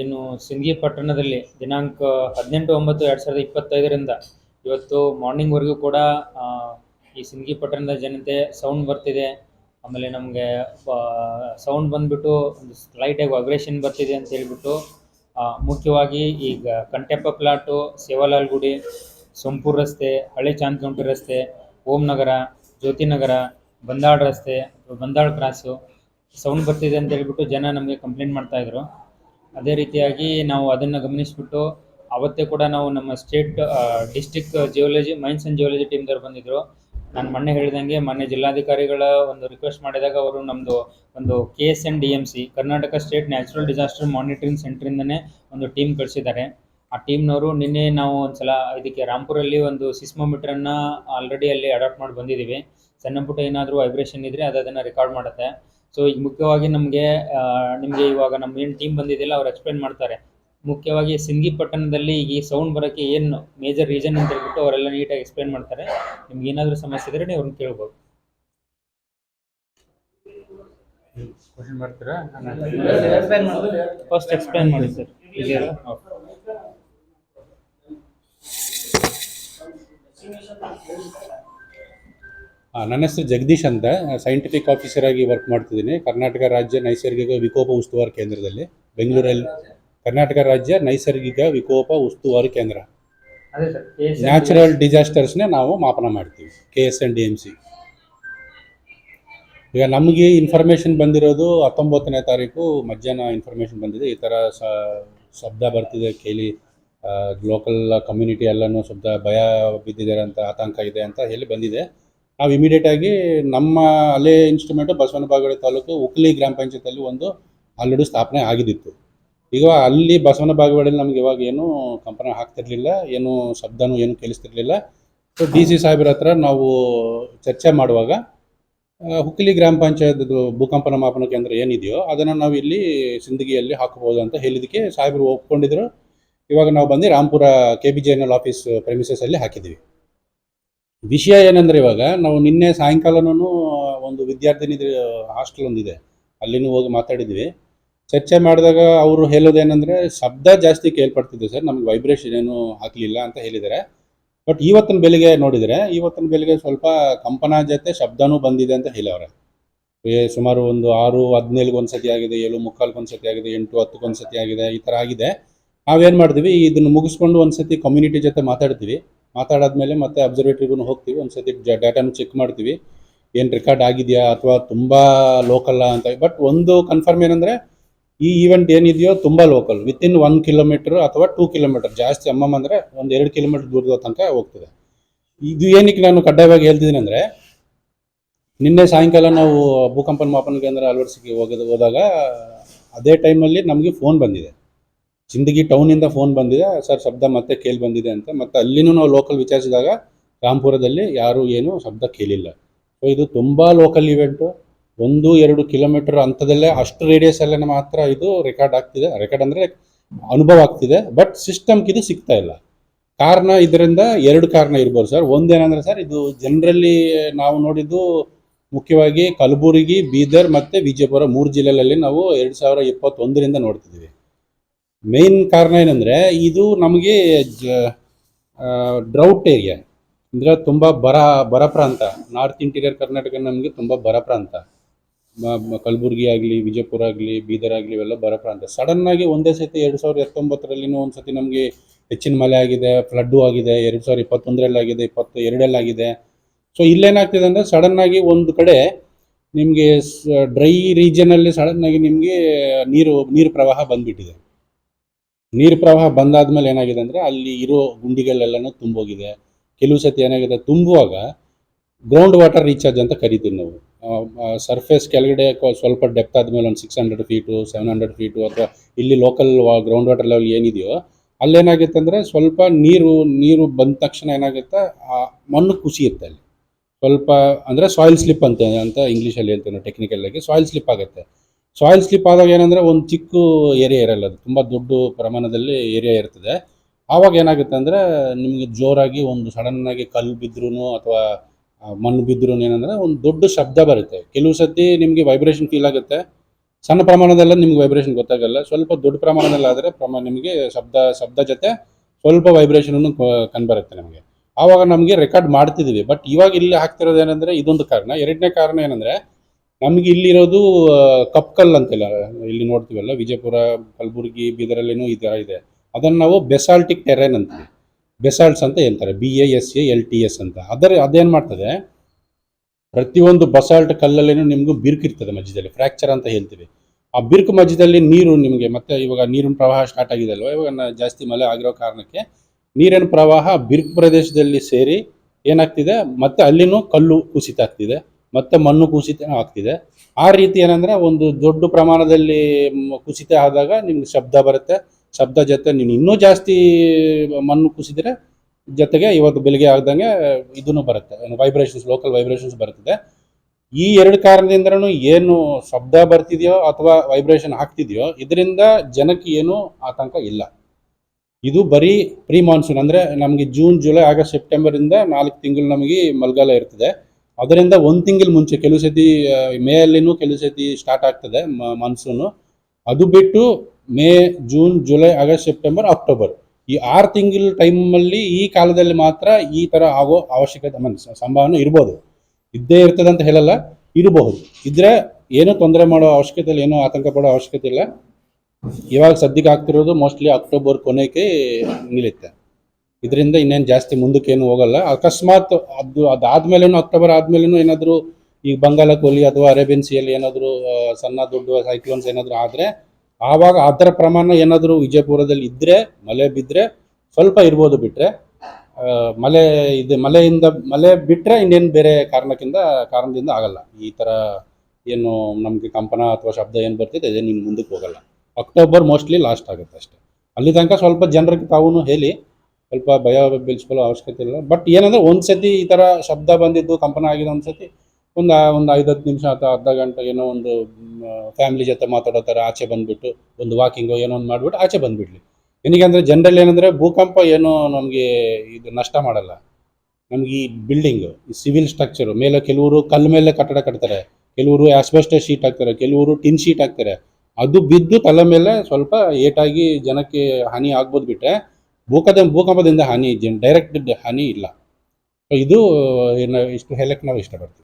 ಏನು ಸಿಂಗಿ ಪಟ್ಟಣದಲ್ಲಿ ದಿನಾಂಕ ಹದಿನೆಂಟು ಒಂಬತ್ತು ಎರಡು ಸಾವಿರದ ಇಪ್ಪತ್ತೈದರಿಂದ ಇವತ್ತು ಮಾರ್ನಿಂಗ್ವರೆಗೂ ಕೂಡ ಈ ಸಿಂಗಿ ಪಟ್ಟಣದ ಜನತೆ ಸೌಂಡ್ ಬರ್ತಿದೆ. ಆಮೇಲೆ ನಮಗೆ ಸೌಂಡ್ ಬಂದ್ಬಿಟ್ಟು ಒಂದು ಲೈಟಾಗಿ ವೈಬ್ರೇಷನ್ ಬರ್ತಿದೆ ಅಂತ ಹೇಳ್ಬಿಟ್ಟು ಮುಖ್ಯವಾಗಿ ಈಗ ಕಂಟೆಪ್ಪ ಪ್ಲಾಟು ಸೇವಾಲಾಲ್ ಗುಡಿ, ಸೋಂಪುರ್ ರಸ್ತೆ, ಹಳೆ ಚಾಂದ್ಗುಂಟಿ ರಸ್ತೆ, ಓಂ ನಗರ, ಜ್ಯೋತಿ ನಗರ, ಬಂದಾಳ್ ರಸ್ತೆ, ಬಂದಾಳ್ ಕ್ರಾಸು ಸೌಂಡ್ ಬರ್ತಿದೆ ಅಂತ ಹೇಳ್ಬಿಟ್ಟು ಜನ ನಮಗೆ ಕಂಪ್ಲೇಂಟ್ ಮಾಡ್ತಾ ಇದ್ರು. ಅದೇ ರೀತಿಯಾಗಿ ನಾವು ಅದನ್ನು ಗಮನಿಸಿಬಿಟ್ಟು ಅವತ್ತೇ ಕೂಡ ನಾವು ನಮ್ಮ state district geology mines and geology ಟೀಮ್ದವ್ರು ಬಂದಿದ್ದರು ನಾನು ಮೊನ್ನೆ ಹೇಳಿದಂಗೆ ಮೊನ್ನೆ ಜಿಲ್ಲಾಧಿಕಾರಿಗಳ ಒಂದು ರಿಕ್ವೆಸ್ಟ್ ಮಾಡಿದಾಗ ಅವರು ನಮ್ಮದು ಒಂದು K S N D M C Karnataka state natural disaster monitoring ಸೆಂಟ್ರಿಂದನೇ ಒಂದು ಟೀಮ್ ಕಳಿಸಿದ್ದಾರೆ. ಆ ಟೀಮ್ನವರು ನಿನ್ನೆ ನಾವು ಒಂದ್ಸಲ ಇದಕ್ಕೆ ರಾಂಪುರಲ್ಲಿ ಒಂದು ಸಿಸ್ಮೋಮೀಟ್ರನ್ನು ಆಲ್ರೆಡಿ ಅಲ್ಲಿ ಅಡಾಪ್ಟ್ ಮಾಡಿ ಬಂದಿದ್ದೀವಿ ಸಣ್ಣ ಪುಟ್ಟ ಏನಾದರೂ ವೈಬ್ರೇಷನ್ ಇದ್ದರೆ ಅದು ಅದನ್ನು ರೆಕಾರ್ಡ್ ಮಾಡುತ್ತೆ. ಸೊ ಈಗ ಮುಖ್ಯವಾಗಿ ನಮಗೆ ನಿಮಗೆ ಇವಾಗ ನಮ್ಮ ಏನು ಟೀಮ್ ಬಂದಿದೆಯಲ್ಲ ಅವ್ರು ಎಕ್ಸ್ಪ್ಲೇನ್ ಮಾಡ್ತಾರೆ. ಮುಖ್ಯವಾಗಿ ಸಿಂಗಿ ಪಟ್ಟಣದಲ್ಲಿ ಈ ಸೌಂಡ್ ಬರೋಕ್ಕೆ ಏನು ಮೇಜರ್ ರೀಸನ್ ಅಂತ ಹೇಳ್ಬಿಟ್ಟು ಅವರೆಲ್ಲ ನೀಟಾಗಿ ಎಕ್ಸ್ಪ್ಲೇನ್ ಮಾಡ್ತಾರೆ. ನಿಮ್ಗೆ ಏನಾದರೂ ಸಮಸ್ಯೆ ಇದ್ರೆ ನೀವು ಅವ್ರನ್ನ ಕೇಳ್ಬೋದು. ಮಾಡ್ತೀರಾ? ಫಸ್ಟ್ ಎಕ್ಸ್ಪ್ಲೇನ್ ಮಾಡಿ ಸರ್ ಆ, ನನ್ನ ಹೆಸರು ಜಗದೀಶ್ ಅಂತ. ಸೈಂಟಿಫಿಕ್ ಆಫೀಸರ್ ಆಗಿ ವರ್ಕ್ ಮಾಡ್ತಿದ್ದೀನಿ. ಕರ್ನಾಟಕ ರಾಜ್ಯ ನೈಸರ್ಗಿಕ ವಿಕೋಪ ಉಸ್ತುವಾರಿ ಕೇಂದ್ರದಲ್ಲಿ. ಬೆಂಗಳೂರಲ್ಲಿ ಕರ್ನಾಟಕ ರಾಜ್ಯ ನೈಸರ್ಗಿಕ ವಿಕೋಪ ಉಸ್ತುವಾರಿ ಕೇಂದ್ರ. ನ್ಯಾಚುರಲ್ ಡಿಸಾಸ್ಟರ್ಸ್ನೇ ನಾವು ಮಾಪನ ಮಾಡ್ತೀವಿ. K S N D M C ಈಗ ನಮಗೆ ಇನ್ಫಾರ್ಮೇಷನ್ ಬಂದಿರೋದು ಹತ್ತೊಂಬತ್ತನೇ ತಾರೀಕು. ಮಧ್ಯಾಹ್ನ ಇನ್ಫಾರ್ಮೇಷನ್ ಬಂದಿದೆ. ಈ ಥರ ಶಬ್ದ ಬರ್ತಿದೆ. ಕೇಳಿ ಲೋಕಲ್ ಕಮ್ಯುನಿಟಿ ಎಲ್ಲನೂ ಶಬ್ದ ಭಯ ಬಿದ್ದಿದ್ದಾರೆ ಅಂತ ಆತಂಕ ಇದೆ ಅಂತ ಹೇಳಿ ಬಂದಿದೆ. ನಾವು ಇಮಿಡಿಯೇಟ್ ಆಗಿ ನಮ್ಮ ಅಲೆ ಇನ್ಸ್ಟ್ರೂಮೆಂಟು ಬಸವನ ಬಾಗೇವಾಡಿ ತಾಲೂಕು ಉಕ್ಲಿ ಗ್ರಾಮ ಪಂಚಾಯತಲ್ಲಿ ಒಂದು ಆಲ್ರೆಡಿ ಸ್ಥಾಪನೆ ಆಗಿದ್ದಿತ್ತು. ಈಗ ಅಲ್ಲಿ ಬಸವನ ಬಾಗೇವಾಡಿಯಲ್ಲಿ ನಮ್ಗೆ ಇವಾಗ ಏನು ಕಂಪನಿ ಹಾಕ್ತಿರ್ಲಿಲ್ಲ, ಏನು ಶಬ್ದನೂ ಏನು ಕೇಳಿಸ್ತಿರ್ಲಿಲ್ಲ. ಸೊ ಡಿ ಸಿ ಸಾಹೇಬ್ರ ಹತ್ರ ನಾವು ಚರ್ಚೆ ಮಾಡುವಾಗ ಹುಕ್ಕಲಿ ಗ್ರಾಮ ಪಂಚಾಯತ್ ಭೂಕಂಪನ ಮಾಪನ ಕೇಂದ್ರ ಏನಿದೆಯೋ ಅದನ್ನು ನಾವು ಇಲ್ಲಿ ಸಿಂದಗಿಯಲ್ಲಿ ಹಾಕಬಹುದು ಅಂತ ಹೇಳಿದಕ್ಕೆ ಸಾಹೇಬರು ಒಪ್ಕೊಂಡಿದ್ರು. ಇವಾಗ ನಾವು ಬಂದು Rampur K B J N L office ಪ್ರೆಮಿಸಸಲ್ಲಿ ಹಾಕಿದ್ದೀವಿ. ವಿಷಯ ಏನಂದ್ರೆ ಇವಾಗ ನಾವು ನಿನ್ನೆ ಸಾಯಂಕಾಲನೂ, ಒಂದು ವಿದ್ಯಾರ್ಥಿನಿ ಹಾಸ್ಟೆಲ್ ಒಂದಿದೆ. ಅಲ್ಲಿನೂ ಹೋಗಿ ಮಾತಾಡಿದ್ವಿ. ಚರ್ಚೆ ಮಾಡಿದಾಗ ಅವರು ಹೇಳೋದೇನೆಂದರೆ ಶಬ್ದ ಜಾಸ್ತಿ ಕೇಳ್ಪಡ್ತಿದೆ ಸರ್, ನಮ್ಗೆ ವೈಬ್ರೇಷನ್ ಏನು ಹಾಕಲಿಲ್ಲ ಅಂತ ಹೇಳಿದ್ದಾರೆ. ಬಟ್ ಇವತ್ತಿನ ಬೆಳಿಗ್ಗೆ ನೋಡಿದರೆ, ಇವತ್ತಿನ ಬೆಳಿಗ್ಗೆ ಸ್ವಲ್ಪ ಕಂಪನ ಜೊತೆ ಶಬ್ದನೂ ಬಂದಿದೆ ಅಂತ ಹೇಳವ್ರೆ. ಸುಮಾರು ಒಂದು ಆರು, ಹದಿನೇಳಿಗೆ ಒಂದು ಸತಿ ಆಗಿದೆ, ಏಳು ಮುಕ್ಕಾಲ್ಗೆ ಒಂದು ಸತಿ ಆಗಿದೆ, ಎಂಟು, ಹತ್ತಕ್ಕೆ ಒಂದು ಸತಿ ಆಗಿದೆ, ಈ ಥರ ಆಗಿದೆ. ನಾವೇನು ಮಾಡ್ತೀವಿ, ಇದನ್ನು ಮುಗಿಸ್ಕೊಂಡು ಒಂದು ಸತಿ ಕಮ್ಯುನಿಟಿ ಜೊತೆ ಮಾತಾಡ್ತೀವಿ. ಮಾತಾಡಾದ್ಮೇಲೆ ಮತ್ತೆ ಅಬ್ಸರ್ವೇಟ್ರಿಗೂ ಹೋಗ್ತೀವಿ. ಒಂದು ಸತಿ ಡಾಟಾನು ಚೆಕ್ ಮಾಡ್ತೀವಿ. ಏನು ರೆಕಾರ್ಡ್ ಆಗಿದೆಯಾ ಅಥವಾ ತುಂಬ ಲೋಕಲ್ಲ ಅಂತ. ಬಟ್ ಒಂದು ಕನ್ಫರ್ಮ್ ಏನಂದರೆ, ಈ ಈವೆಂಟ್ ಏನಿದೆಯೋ ತುಂಬ ಲೋಕಲ್ ವಿತಿನ್ ಒನ್ ಕಿಲೋಮೀಟರ್ ಅಥವಾ ಟೂ ಕಿಲೋಮೀಟರ್ ಜಾಸ್ತಿ ಅಮ್ಮಮ್ಮ ಅಂದರೆ ಒಂದು ಎರಡು ಕಿಲೋಮೀಟರ್ ದೂರದ ತನಕ ಹೋಗ್ತದೆ. ಇದು ಏನಕ್ಕೆ ನಾನು ಕಡ್ಡಾಯವಾಗಿ ಹೇಳ್ತಿದ್ದೀನಿ ಅಂದರೆ, ನಿನ್ನೆ ಸಾಯಂಕಾಲ ನಾವು ಭೂಕಂಪನ ಮಾಪನ ಕೇಂದ್ರ ಅಳವಡಿಸಿಗೆ ಹೋಗೋದು ಹೋದಾಗ, ಅದೇ ಟೈಮಲ್ಲಿ ನಮಗೆ ಫೋನ್ ಬಂದಿದೆ. ಸಿಂದಗಿ ಟೌನಿಂದ ಫೋನ್ ಬಂದಿದೆ. ಸರ್, ಶಬ್ದ ಮತ್ತೆ ಕೇಳಿ ಬಂದಿದೆ ಅಂತ. ಮತ್ತು ಅಲ್ಲಿನೂ ನಾವು ಲೋಕಲ್ ವಿಚಾರಿಸಿದಾಗ ರಾಮ್ಪುರದಲ್ಲಿ ಯಾರು ಏನು ಶಬ್ದ ಕೇಳಿಲ್ಲ. ಸೊ ಇದು ತುಂಬ ಲೋಕಲ್ ಇವೆಂಟು ಒಂದು, ಎರಡು ಕಿಲೋಮೀಟರ್ ಹಂತದಲ್ಲೇ ಅಷ್ಟು ರೇಡಿಯಸ್ ಅಲ್ಲೇ ಮಾತ್ರ ಇದು ರೆಕಾರ್ಡ್ ಆಗ್ತಿದೆ. ರೆಕಾರ್ಡ್ ಅಂದರೆ ಅನುಭವ ಆಗ್ತಿದೆ. ಬಟ್ ಸಿಸ್ಟಮ್ಗೆ ಇದು ಸಿಗ್ತಾ ಇಲ್ಲ. ಕಾರಣ ಇದರಿಂದ ಎರಡು ಕಾರಣ ಇರ್ಬೋದು ಸರ್. ಒಂದೇನಂದ್ರೆ ಸರ್, ಇದು ಜನರಲ್ಲಿ ನಾವು ನೋಡಿದ್ದು ಮುಖ್ಯವಾಗಿ ಕಲಬುರಗಿ, ಬೀದರ್ ಮತ್ತು ವಿಜಯಪುರ ಮೂರು ಜಿಲ್ಲೆಗಳಲ್ಲಿ ನಾವು ಎರಡು ಸಾವಿರ ಇಪ್ಪತ್ತೊಂದರಿಂದ ನೋಡ್ತಿದ್ದೀವಿ. ಮೇನ್ ಕಾರಣ ಏನಂದರೆ, ಇದು ನಮಗೆ ಡ್ರೌಟ್ ಏರಿಯಾ ಅಂದರೆ ತುಂಬ ಬರ ಬರ ಪ್ರಾಂತ. ನಾರ್ತ್ ಇಂಟೀರಿಯರ್ ಕರ್ನಾಟಕ ನಮಗೆ ತುಂಬ ಬರ ಪ್ರಾಂತ. ಕಲಬುರ್ಗಿ ಆಗಲಿ, ವಿಜಯಪುರ ಆಗಲಿ, ಬೀದರ್ ಆಗಲಿ ಇವೆಲ್ಲ ಬರ ಪ್ರಾಂತ. ಸಡನ್ನಾಗಿ ಒಂದೇ ಸತಿ ಎರಡು ಸಾವಿರದ ಹತ್ತೊಂಬತ್ತರಲ್ಲಿನೂ ಒಂದು ಸತಿ ನಮಗೆ ಹೆಚ್ಚಿನ ಮಳೆ ಆಗಿದೆ ಫ್ಲಡ್ಡು ಆಗಿದೆ, ಎರಡು ಸಾವಿರದ ಇಪ್ಪತ್ತೊಂದರಲ್ಲಿ ಆಗಿದೆ ಇಪ್ಪತ್ತು ಎರಡರಲ್ಲಾಗಿದೆ ಸೊ ಇಲ್ಲೇನಾಗ್ತಿದೆ ಅಂದರೆ ಸಡನ್ನಾಗಿ ಒಂದು ಕಡೆ ನಿಮಗೆ ಡ್ರೈ ರೀಜನಲ್ಲಿ ಸಡನ್ನಾಗಿ ನಿಮಗೆ ನೀರು ನೀರು ಪ್ರವಾಹ ಬಂದ್ಬಿಟ್ಟಿದೆ. ನೀರು ಪ್ರವಾಹ ಬಂದಾದ ಮೇಲೆ ಏನಾಗಿದೆ ಅಂದರೆ ಅಲ್ಲಿ ಇರೋ ಗುಂಡಿಗಳೆಲ್ಲನೂ ತುಂಬೋಗಿದೆ. ಕೆಲವು ಸತಿ ಏನಾಗಿದೆ, ತುಂಬುವಾಗ ಗ್ರೌಂಡ್ ವಾಟರ್ ರೀಚಾರ್ಜ್ ಅಂತ ಕರಿತೀವಿ ನಾವು. ಸರ್ಫೇಸ್ ಕೆಳಗಡೆ ಸ್ವಲ್ಪ ಡೆಪ್ತ್ ಆದಮೇಲೆ ಒಂದು six hundred feet seven hundred feet ಅಥವಾ ಇಲ್ಲಿ ಲೋಕಲ್ ಗ್ರೌಂಡ್ ವಾಟರ್ ಲೆವೆಲ್ ಏನಿದೆಯೋ ಅಲ್ಲೇನಾಗುತ್ತೆ ಅಂದರೆ ಸ್ವಲ್ಪ ನೀರು ನೀರು ಬಂದ ತಕ್ಷಣ ಏನಾಗುತ್ತೆ, ಆ ಮಣ್ಣು ಕುಸಿಯುತ್ತೆ ಅಲ್ಲಿ. ಸ್ವಲ್ಪ ಅಂದರೆ ಸಾಯಿಲ್ ಸ್ಲಿಪ್ ಅಂತ ಅಂತ ಇಂಗ್ಲೀಷಲ್ಲಿ ಹೇಳ್ತೇವೆ ಟೆಕ್ನಿಕಲ್ ಆಗಿ ಸಾಯಿಲ್ ಸ್ಲಿಪ್ ಆಗುತ್ತೆ. ಸಾಯಿಲ್ ಸ್ಲಿಪ್ ಆದಾಗ ಏನಂದರೆ ಒಂದು ಚಿಕ್ಕ ಏರಿಯಾ ಇರಲ್ಲ ಅದು. ತುಂಬ ದೊಡ್ಡ ಪ್ರಮಾಣದಲ್ಲಿ ಏರಿಯಾ ಇರ್ತದೆ. ಆವಾಗ ಏನಾಗುತ್ತೆ ಅಂದರೆ ನಿಮಗೆ ಜೋರಾಗಿ ಒಂದು ಸಡನ್ನಾಗಿ ಕಲ್ಲು ಬಿದ್ರೂ ಅಥವಾ ಮಣ್ಣು ಬಿದ್ದರೂ ಏನಂದರೆ ಒಂದು ದೊಡ್ಡ ಶಬ್ದ ಬರುತ್ತೆ. ಕೆಲವು ಸತಿ ನಿಮಗೆ ವೈಬ್ರೇಷನ್ ಫೀಲ್ ಆಗುತ್ತೆ. ಸಣ್ಣ ಪ್ರಮಾಣದಲ್ಲ ನಿಮ್ಗೆ ವೈಬ್ರೇಷನ್ ಗೊತ್ತಾಗಲ್ಲ. ಸ್ವಲ್ಪ ದೊಡ್ಡ ಪ್ರಮಾಣದಲ್ಲಾದರೆ ಪ್ರಮಾ ಪ್ರಮಾಣ ನಿಮಗೆ ಶಬ್ದ ಶಬ್ದ ಜೊತೆ ಸ್ವಲ್ಪ ವೈಬ್ರೇಷನ್ ಕಂಡುಬರುತ್ತೆ ನಮಗೆ. ಆವಾಗ ನಮಗೆ ರೆಕಾರ್ಡ್ ಮಾಡ್ತಿದ್ದೀವಿ ಬಟ್ ಇವಾಗ ಇಲ್ಲಿ ಹಾಕ್ತಿರೋದು ಏನಂದ್ರೆ ಇದೊಂದು ಕಾರಣ. ಎರಡನೇ ಕಾರಣ ಏನಂದ್ರೆ ನಮ್ಗೆ ಇಲ್ಲಿರೋದು ಕಪ್ಕಲ್ ಅಂತಿಲ್ಲ ಇಲ್ಲಿ ನೋಡ್ತೀವಲ್ಲ, ವಿಜಯಪುರ, ಕಲಬುರಗಿ, ಬೀದರಲ್ಲೇನೂ ಥರ ಇದೆ. ಅದನ್ನು ನಾವು ಬೆಸಾಲ್ಟಿಕ್ ಟೆರೇನ್ ಅಂತೀವಿ. ಬೆಸಾಲ್ಟ್ಸ್ ಅಂತ ಹೇಳ್ತಾರೆ B A S A L T S ಅಂತ. ಅದರ, ಅದೇನು ಮಾಡ್ತದೆ, ಪ್ರತಿಯೊಂದು ಬಸಾಲ್ಟ್ ಕಲ್ಲಲ್ಲಿನೂ ನಿಮಗೂ ಬಿರುಕಿರ್ತದೆ ಮಧ್ಯದಲ್ಲಿ, ಫ್ರ್ಯಾಕ್ಚರ್ ಅಂತ ಹೇಳ್ತೀವಿ. ಆ ಬಿರುಕು ಮಧ್ಯದಲ್ಲಿ ನೀರು ನಿಮಗೆ, ಮತ್ತೆ ಇವಾಗ ನೀರಿನ ಪ್ರವಾಹ ಸ್ಟಾರ್ಟ್ ಆಗಿದೆ ಅಲ್ವಾ ಇವಾಗ ಜಾಸ್ತಿ ಮಳೆ ಆಗಿರೋ ಕಾರಣಕ್ಕೆ ನೀರಿನ ಪ್ರವಾಹ ಬಿರುಕು ಪ್ರದೇಶದಲ್ಲಿ ಸೇರಿ ಏನಾಗ್ತಿದೆ, ಮತ್ತೆ ಅಲ್ಲಿನೂ ಕಲ್ಲು ಕುಸಿತ ಆಗ್ತಿದೆ. ಮತ್ತೆ ಮಣ್ಣು ಕುಸಿತ ಆಗ್ತಿದೆ. ಆ ರೀತಿ ಏನಂದ್ರೆ ಒಂದು ದೊಡ್ಡ ಪ್ರಮಾಣದಲ್ಲಿ ಕುಸಿತ ಆದಾಗ ನಿಮ್ಗೆ ಶಬ್ದ ಬರುತ್ತೆ. ಶಬ್ದ ಜೊತೆ ನೀನು ಇನ್ನೂ ಜಾಸ್ತಿ ಮಣ್ಣು ಕುಸಿದ್ರೆ ಜೊತೆಗೆ ಇವತ್ತು ಬೆಳಿಗ್ಗೆ ಆಗ್ದಂಗೆ ಇದನ್ನು ಬರುತ್ತೆ. ವೈಬ್ರೇಷನ್ಸ್ ಲೋಕಲ್ ವೈಬ್ರೇಷನ್ಸ್ ಬರ್ತದೆ. ಈ ಎರಡು ಕಾರಣದಿಂದನೂ ಏನು ಶಬ್ದ ಬರ್ತಿದೆಯೋ ಅಥವಾ ವೈಬ್ರೇಷನ್ ಆಗ್ತಿದೆಯೋ ಇದರಿಂದ ಜನಕ್ಕೆ ಏನು ಆತಂಕ ಇಲ್ಲ. ಇದು ಬರೀ ಪ್ರೀ ಮಾನ್ಸೂನ್ ಅಂದರೆ ನಮಗೆ ಜೂನ್ ಜುಲೈ ಆಗಸ್ಟ್ ಸೆಪ್ಟೆಂಬರಿಂದ ನಾಲ್ಕು ತಿಂಗಳು ನಮಗೆ ಮಲ್ಗಾಲ ಇರ್ತದೆ. ಅದರಿಂದ ಒಂದು ತಿಂಗಳ ಮುಂಚೆ, ಕೆಲವು ಸತಿ ಮೇ ಅಲ್ಲಿನೂ ಕೆಲವು ಸತಿ ಸ್ಟಾರ್ಟ್ ಆಗ್ತದೆ ಮಾನ್ಸೂನು ಅದು ಬಿಟ್ಟು May, June, July, August, September, October. ಈ ಆರು ತಿಂಗಳ ಟೈಮಲ್ಲಿ ಈ ಕಾಲದಲ್ಲಿ ಮಾತ್ರ ಈ ಥರ ಆಗೋ ಅವಶ್ಯಕತೆ, ಮನ್ ಸಂಭಾವನೆ ಇರ್ಬೋದು. ಇದ್ದೇ ಇರ್ತದೆ ಅಂತ ಹೇಳಲ್ಲ, ಇರಬಹುದು. ಇದ್ರೆ ಏನೂ ತೊಂದರೆ ಮಾಡೋ ಅವಶ್ಯಕತೆ ಇಲ್ಲ, ಏನೂ ಆತಂಕ ಪಡೋ ಅವಶ್ಯಕತೆ ಇಲ್ಲ. ಇವಾಗ ಸದ್ಯಕ್ಕೆ ಆಗ್ತಿರೋದು ಮೋಸ್ಟ್ಲಿ ಅಕ್ಟೋಬರ್ ಕೊನೆಗೆ ನಿಲ್ಲುತ್ತೆ. ಇದರಿಂದ ಇನ್ನೇನು ಜಾಸ್ತಿ ಮುಂದಕ್ಕೆ ಏನು ಹೋಗಲ್ಲ. ಅಕಸ್ಮಾತ್ ಅದು ಅದಾದ್ಮೇಲೇನು ಅಕ್ಟೋಬರ್ ಆದ್ಮೇಲೇನು ಏನಾದರೂ ಈಗ ಬಂಗಾಳ ಕೊಲ್ಲಿ ಅಥವಾ ಅರೇಬಿಯನ್ ಸಿಯಲ್ಲಿ ಏನಾದರೂ ಸಣ್ಣ ದೊಡ್ಡ ಸೈಕ್ಲೋನ್ಸ್ ಏನಾದರೂ ಆದರೆ, ಆವಾಗ ಅದರ ಪ್ರಮಾಣ ಏನಾದರೂ ವಿಜಯಪುರದಲ್ಲಿ ಇದ್ದರೆ ಮಳೆ ಬಿದ್ದರೆ ಸ್ವಲ್ಪ ಇರ್ಬೋದು ಬಿಟ್ಟರೆ ಮಳೆ ಇದು, ಮಳೆಯಿಂದ, ಮಳೆ ಬಿಟ್ಟರೆ ಇನ್ನೇನು ಬೇರೆ ಕಾರಣಕ್ಕಿಂತ ಕಾರಣದಿಂದ ಆಗಲ್ಲ. ಈ ಥರ ಏನು ನಮಗೆ ಕಂಪನ ಅಥವಾ ಶಬ್ದ ಏನು ಬರ್ತಿದೆ ಅದೇನು ನಿಮ್ಗೆ ಮುಂದಕ್ಕೆ ಹೋಗಲ್ಲ. ಅಕ್ಟೋಬರ್ ಮೋಸ್ಟ್ಲಿ ಲಾಸ್ಟ್ ಆಗುತ್ತೆ ಅಷ್ಟೇ. ಅಲ್ಲಿ ತನಕ ಸ್ವಲ್ಪ ಜನರಿಗೆ ತಾವು ಹೇಳಿ ಸ್ವಲ್ಪ ಭಯ ಬೆಳೆಸ್ಕೊಳ್ಳೋ ಅವಶ್ಯಕತೆ ಇಲ್ಲ. ಬಟ್ ಏನಂದ್ರೆ ಒಂದು ಸತಿ ಈ ಥರ ಶಬ್ದ ಬಂದಿದ್ದು, ಕಂಪನ ಆಗಿದೆ ಒಂದು ಸತಿ ಒಂದು ಒಂದು ಐದು ಹತ್ತು ನಿಮಿಷ ಅಥವಾ ಅರ್ಧ ಗಂಟೆ ಏನೋ ಒಂದು ಫ್ಯಾಮಿಲಿ ಜೊತೆ ಮಾತಾಡೋ ಥರ ಆಚೆ ಬಂದುಬಿಟ್ಟು, ಒಂದು ವಾಕಿಂಗು ಏನೋ ಒಂದು ಮಾಡಿಬಿಟ್ಟು ಆಚೆ ಬಂದುಬಿಡ್ಲಿ. ಅಂದರೆ ಜನರಲ್ ಏನಂದರೆ ಭೂಕಂಪ ಏನೋ ನಮಗೆ ಇದು ನಷ್ಟ ಮಾಡಲ್ಲ. ನಮ್ಗೆ ಈ ಬಿಲ್ಡಿಂಗ್ ಈ ಸಿವಿಲ್ ಸ್ಟ್ರಕ್ಚರು ಮೇಲೆ ಕೆಲವರು ಕಲ್ಲು ಮೇಲೆ ಕಟ್ಟಡ ಕಟ್ತಾರೆ, ಕೆಲವರು ಆಸ್ಬೆಸ್ಟ ಶೀಟ್ ಹಾಕ್ತಾರೆ, ಕೆಲವರು ಟಿನ್ ಶೀಟ್ ಹಾಕ್ತಾರೆ. ಅದು ಬಿದ್ದು ತಲೆ ಮೇಲೆ ಸ್ವಲ್ಪ ಏಟಾಗಿ ಜನಕ್ಕೆ ಹಾನಿ ಆಗ್ಬೋದು ಬಿಟ್ಟರೆ ಭೂಕದ ಭೂಕಂಪದಿಂದ ಹಾನಿ ಡೈರೆಕ್ಟ್ ಹಾನಿ ಇಲ್ಲ. ಇದು ಇಷ್ಟು ಹೇಳಕ್ಕೆ ನಾವು ಇಷ್ಟಪಡ್ತೀವಿ.